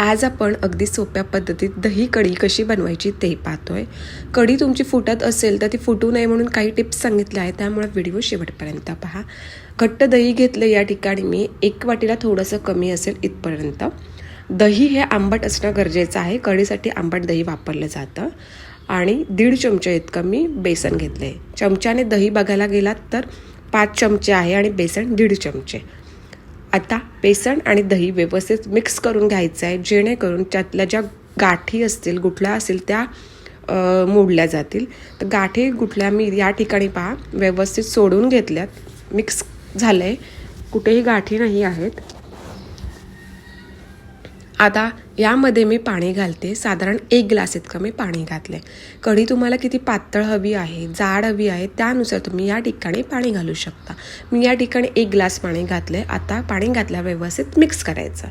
आज आपण अगदी सोप्या पद्धतीत दही कढी कशी बनवायची ते पाहतोय. कढी तुमची फुटत असेल तर ती फुटू नये म्हणून काही टिप्स सांगितल्या आहेत त्यामुळे व्हिडिओ शेवटपर्यंत पहा. घट्ट दही घेतलं या ठिकाणी मी एक वाटीला थोडंसं कमी असेल इथपर्यंत. दही हे आंबट असणं गरजेचं आहे कढीसाठी आंबट दही वापरलं जातं. आणि दीड चमचे इतकं मी बेसन घेतलं आहे चमच्याने दही बघायला गेलात तर पाच चमचे आहे आणि बेसन दीड चमचे. आता बेसन आणि दही व्यवस्थित मिक्स करून घ्यायचं आहे जेणेकरून त्यातल्या ज्या गाठी असतील गुठल्या असतील त्या मोडल्या जातील. तर गाठी गुठल्या मी या ठिकाणी पहा व्यवस्थित सोडून घेतल्यात. मिक्स झालं आहे कुठेही गाठी नाही आहेत. आता यामध्ये मी पाणी घालते. साधारण एक ग्लास इतकं मी पाणी घातलं आहे कढी तुम्हाला किती पातळ हवी आहे जाड हवी आहे त्यानुसार तुम्ही या ठिकाणी पाणी घालू शकता. मी या ठिकाणी एक ग्लास पाणी घातलं आहे आता पाणी घातल्या व्यवस्थित मिक्स करायचं.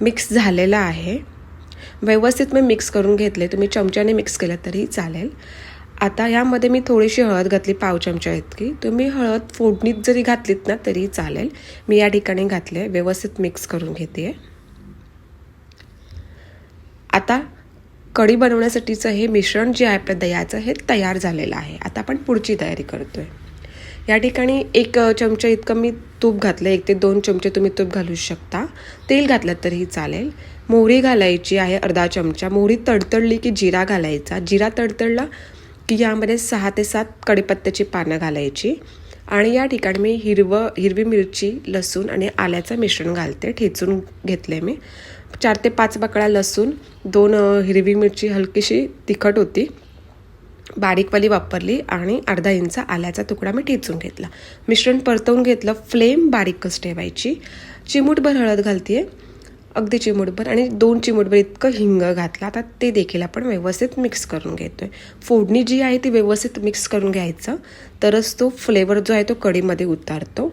मिक्स झालेलं आहे. व्यवस्थित मी मिक्स करून घेतले तुम्ही चमच्याने मिक्स केलं तरी चालेल. आता यामध्ये मी थोडीशी हळद घातली पाव चमचा इतकी. तुम्ही हळद फोडणीत जरी घातलीत ना तरी चालेल. मी या ठिकाणी घातले व्यवस्थित मिक्स करून घेते आहे आता कढी बनवण्यासाठीचं हे मिश्रण जे आहे आपल्या दह्याचं हे तयार झालेलं आहे. आता आपण पुढची तयारी करतो आहे या ठिकाणी एक चमचा इतकं मी तूप घातलं एक ते दोन चमचे तुम्ही तूप घालू शकता. तेल घातलं तरीही चालेल. मोहरी घालायची आहे अर्धा चमचा. मोहरी तडतडली की जिरा घालायचा. जिरा तडतडला की यामध्ये सहा ते सात कडीपत्त्याची पानं घालायची. आणि या ठिकाणी मी हिरवं हिरवी मिरची लसूण आणि आल्याचं मिश्रण घालते. ठेचून घेतलं आहे मी. चार ते पाच बकळ्या लसूण दोन हिरवी मिरची हलकीशी तिखट होती. बारीकवाली वापरली आणि अर्धा इंच आल्याचा तुकडा मी ठेचून घेतला. मिश्रण परतवून घेतलं. फ्लेम बारीकच ठेवायची. चिमूटभर हळद घालते अगदी चिमूटभर आणि दोन चिमूटभर इतकं हिंग घातलं. आता ते देखील आपण व्यवस्थित मिक्स करून घेतो आहे फोडणी जी आहे ती व्यवस्थित मिक्स करून घ्यायचं. तरच तो फ्लेवर जो आहे तो कढीमध्ये उतारतो.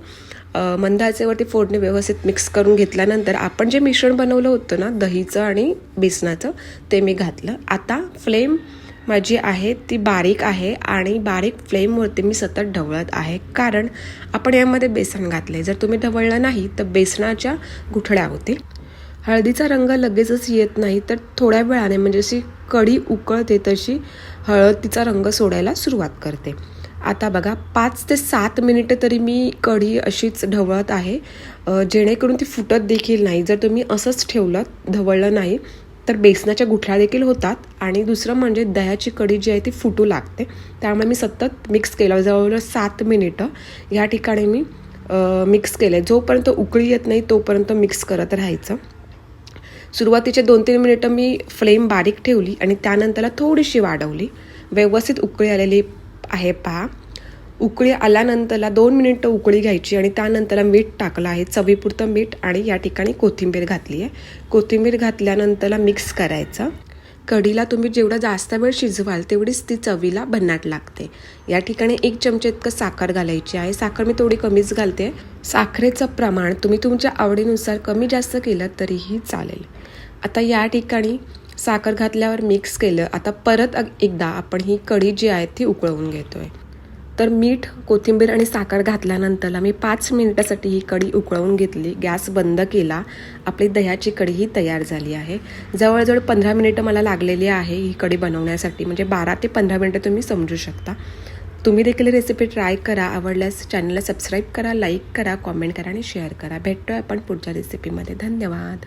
मंद आचेवरती फोडणी व्यवस्थित मिक्स करून घेतल्यानंतर आपण जे मिश्रण बनवलं होतं ना दहीचं आणि बेसनाचं ते मी घातलं. आता फ्लेम माझी आहे ती बारीक आहे आणि बारीक फ्लेमवरती मी सतत ढवळत आहे. कारण आपण यामध्ये बेसन घातले जर तुम्ही ढवळलं नाही तर बेसनाच्या गुठळ्या होतील. हळदीचा रंग लगेचच येत नाही तर थोड्या वेळाने म्हणजे अशी कढी उकळते तशी हळद तिचा रंग सोडायला सुरुवात करते. आता बघा पाच ते सात मिनिटं तरी मी कढी अशीच ढवळत आहे. जेणेकरून ती फुटत देखील नाही. जर तुम्ही असंच ठेवलं ढवळलं नाही तर बेसनाच्या गुठळ्या देखील होतात. आणि दुसरं म्हणजे दह्याची कढी जी आहे ती फुटू लागते. त्यामुळे मी सतत मिक्स केलं. जवळजवळ सात मिनिटं या ठिकाणी मी मिक्स केलं आहे जोपर्यंत उकळी येत नाही तोपर्यंत मिक्स करत राहायचं. सुरुवातीचे दोन तीन मिनिटं मी फ्लेम बारीक ठेवली आणि त्यानंतरला थोडीशी वाढवली. व्यवस्थित उकळी आलेली आहे पहा. उकळी आल्यानंतरला दोन मिनिटं उकळी घ्यायची आणि त्यानंतरला मीठ टाकलं आहे. चवीपुरतं मीठ आणि या ठिकाणी कोथिंबीर घातली आहे. कोथिंबीर घातल्यानंतरला मिक्स करायचं. कढीला तुम्ही जेवढा जास्त वेळ शिजवाल तेवढीच ती चवीला भन्नाट लागते. या ठिकाणी एक चमचे इतकं साखर घालायची आहे. साखर मी थोडी कमीच घालते. साखरेचं प्रमाण तुम्ही तुमच्या आवडीनुसार कमी जास्त केलं तरीही चालेल. आता या ठिकाणी साखर घातल्यावर मिक्स केलं. आता परत एकदा आपण ही कढी जी आहे ती उकळवून घेतोय. तर मीठ कोथिंबीर आणि साखर घातल्यानंतर मी पाच मिनिटासाठी ही कढी उकळवून घेतली. गॅस बंद केला. आपली दह्याची कढी ही तयार झाली आहे. जवळजवळ पंधरा मिनिटं मला लागलेली आहे ही कढी बनवण्यासाठी. म्हणजे बारा ते पंधरा मिनिटं तुम्ही समजू शकता. तुम्ही देखील रेसिपी ट्राय करा. आवडल्यास चॅनलला सबस्क्राईब करा लाईक करा कॉमेंट करा आणि शेअर करा. भेटतोय आपण पुढच्या रेसिपीमध्ये धन्यवाद.